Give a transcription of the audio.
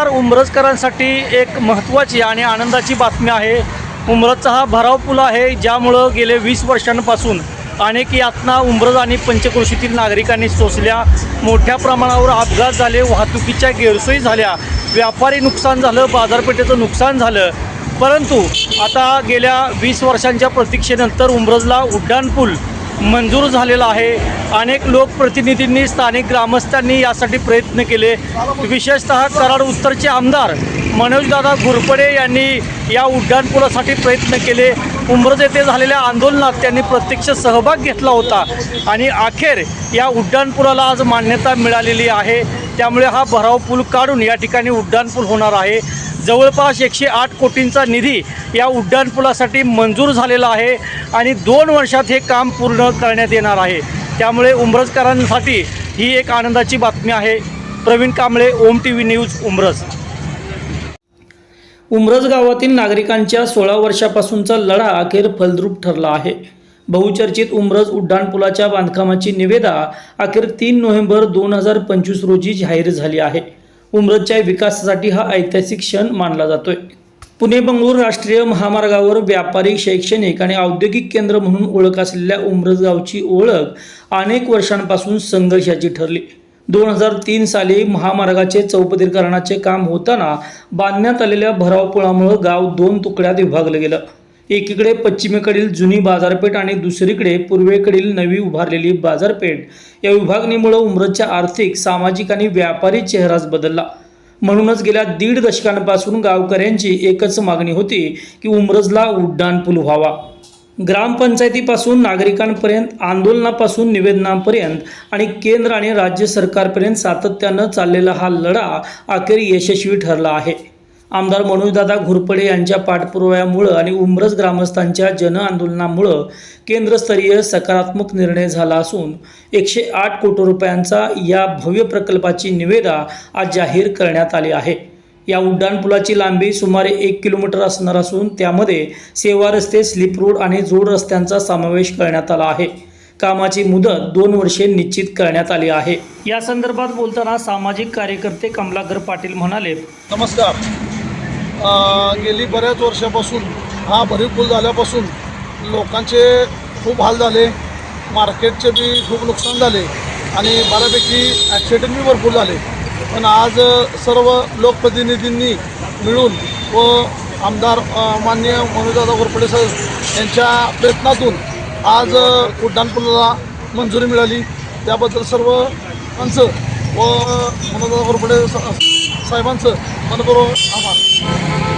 नमस्कार उमरजकरांसाठी एक महत्त्वाची आणि आनंदाची बातमी आहे. उमरजचा हा भराव पूल आहे ज्यामुळं गेले वीस वर्षांपासून अनेक यातना उमरज आणि पंचक्रोशीतील नागरिकांनी सोसल्या. मोठ्या प्रमाणावर अपघात झाले वाहतुकीच्या गैरसोयी झाल्या व्यापारी नुकसान झालं बाजारपेठेचं नुकसान झालं. परंतु आता गेल्या वीस वर्षांच्या प्रतीक्षेनंतर उमरजला उड्डाणपूल मंजूर झालेला आहे. अनेक लोकप्रतिनिधींनी स्थानिक ग्रामस्थांनी यासाठी प्रयत्न केले. विशेषतः कराड उत्तरचे आमदार मनोजदादा घुरपडे यांनी या उड्डाणपुलासाठी प्रयत्न केले. उंब्रज येथे झालेल्या आंदोलनात त्यांनी प्रत्यक्ष सहभाग घेतला होता आणि अखेर या उड्डाणपुलाला आज मान्यता मिळालेली आहे. त्यामुळे हा भराव पूल काढून या ठिकाणी उड्डाणपूल होणार आहे. जवळपास एकशे आठ कोटींचा निधी या उड्डाणपुलासाठी मंजूर झालेला आहे आणि दोन वर्षात हे काम पूर्ण करण्यात येणार आहे. त्यामुळे उमरजकरांसाठी ही एक आनंदाची बातमी आहे. Praveen Kamble Om T V news Umraj. Umraj गावातील नागरिकांच्या सोळा वर्षापासूनचा लढा अखेर फलद्रूप ठरला आहे. बहुचर्चित उमरज उड्डाणपुलाच्या बांधकामाची निवेदा अखेर तीन नोव्हेंबर दोन हजार पंचवीस रोजी जाहीर झाली आहे. उमरजच्या विकासासाठी हा ऐतिहासिक क्षण मानला जातोय. पुणे बंगळूर राष्ट्रीय महामार्गावर व्यापारी शैक्षणिक आणि औद्योगिक केंद्र म्हणून ओळख असलेल्या उमरज गावची ओळख अनेक वर्षांपासून संघर्षाची ठरली. दोन हजार तीन साली महामार्गाचे चौपदरीकरणाचे काम होताना बांधण्यात आलेल्या भरावपुळामुळं गाव दोन तुकड्यात विभागलं गेलं. एकीकडे पश्चिमेकडील जुनी बाजारपेठ आणि दुसरीकडे पूर्वेकडील नवी उभारलेली बाजारपेठ. या विभागणीमुळं उमरजच्या आर्थिक सामाजिक आणि व्यापारी चेहराच बदलला. म्हणूनच गेल्या दीड दशकांपासून गावकऱ्यांची एकच मागणी होती की उमरजला उड्डाणपूल व्हावा. ग्रामपंचायतीपासून नागरिकांपर्यंत आंदोलनापासून निवेदनांपर्यंत आणि केंद्र आणि राज्य सरकारपर्यंत सातत्यानं चाललेला हा लढा अखेर यशस्वी ठरला आहे. आमदार मनोजदादा घोरपडे यांच्या पाठपुराव्यामुळं आणि उमरज ग्रामस्थांच्या जनआंदोलनामुळं केंद्रस्तरीय सकारात्मक निर्णय झाला असून एकशे आठ कोटी रुपयांचा या भव्य प्रकल्पाची निवेदा आज जाहीर करण्यात आली आहे. या उड्डाणपुलाची लांबी सुमारे एक किलोमीटर असणार असून त्यामध्ये सेवा रस्ते स्लिप रोड आणि जोड रस्त्यांचा समावेश करण्यात आला आहे. कामाची मुदत दोन वर्षे निश्चित करण्यात आली आहे. या संदर्भात बोलताना सामाजिक कार्यकर्ते कमलाकर पाटील म्हणाले नमस्कार. गेली बऱ्याच वर्षापासून हा भरीव पूल झाल्यापासून लोकांचे खूप हाल झाले मार्केटचे बी खूप नुकसान झाले आणि बऱ्यापैकी ॲक्सिडेंट बी भरपूर झाले. पण आज सर्व लोकप्रतिनिधींनी मिळून व आमदार मान्य माननीय मनोजदादा घोरपडे साहेब यांच्या प्रयत्नातून आज उड्डाणपुलाला मंजुरी मिळाली. त्याबद्दल सर्व माणसं व मनोजदादा घोरपडे सा- साहेबांचं मनपूर्वक आभार.